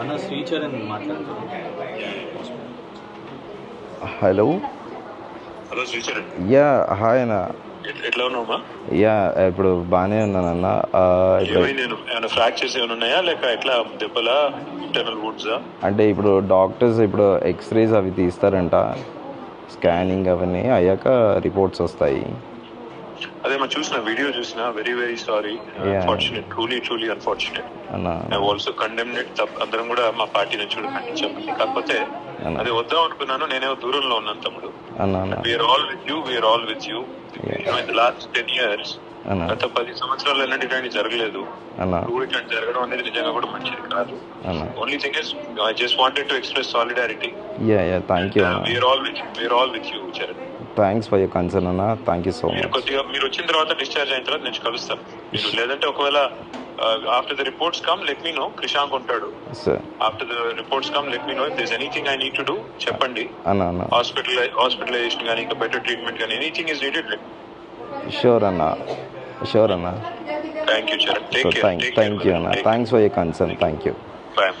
అన్న శ్రీచరణ్ మాట్లాడుతున్నాను hello. Hello Sricharan yeah hi అన్న. ఎట్- ఎట్లా ఉన్నావమ్మా యా ఇప్పుడు బాగానే ఉన్నానన్న ఆ, ఇప్పుడు ఏమైంది నేను? ఏమైనా ఫ్రాక్చర్స్ ఏమైనా ఉన్నాయా? లేక ఎట్లా? దెబ్బలా? ఇంటర్నల్ వుడ్సా అంటే ఇప్పుడు డాక్టర్స్ ఇప్పుడు ఎక్స్రేస్ అవి తీస్తారంట. స్కానింగ్ అవన్నీ అయ్యాక రిపోర్ట్స్ వస్తాయి. అదే మనం చూసిన వీడియో చూసిన very very sorry. Unfortunate truly truly unfortunate also condemned అందరం కూడా మా పార్టీ నుంచి కూడా ఖండించాము కాకపోతే. అది వద్దాం అనుకున్నాను నేనే దూరంలో ఉన్నాను తమ్ముడు. We are all with you we are all with you in the last ten years గత పది సంవత్సరాలు ఎలాంటి ఇట్లాంటి జరగలేదు. అన్న. ఇప్పుడు ఇట్లాంటి జరగడం అనేది నిజంగా కూడా మంచిది కాదు. Only thing is I just wanted to express solidarity yeah yeah thank you అన్న. We are all with we are all with you Charan thanks for your concern అన్న. థ్యాంక్ యూ సో మచ్ కొద్దిగా మీరు వచ్చిన తర్వాత discharge అయిన తర్వాత నేను కలుస్తాను. మీరు లేదంటే ఒకవేళ after the reports come let me know Krishank ఉంటాడు. Sir after the reports come let me know this anything I need to do చెప్పండి. అన్న అన్న. హాస్పిటల్ హాస్పిటలైజేషన్ కానీ ఇంకా బెటర్ ట్రీట్మెంట్ కానీ ఎనీథింగ్ ఇస్ నీడెడ్ షూర్ అన్న. Sure, Anna. Thank you, sir. Take so, care. Thank, Take thank care, you, Anna. Thanks for your concern. Thank you. Bye.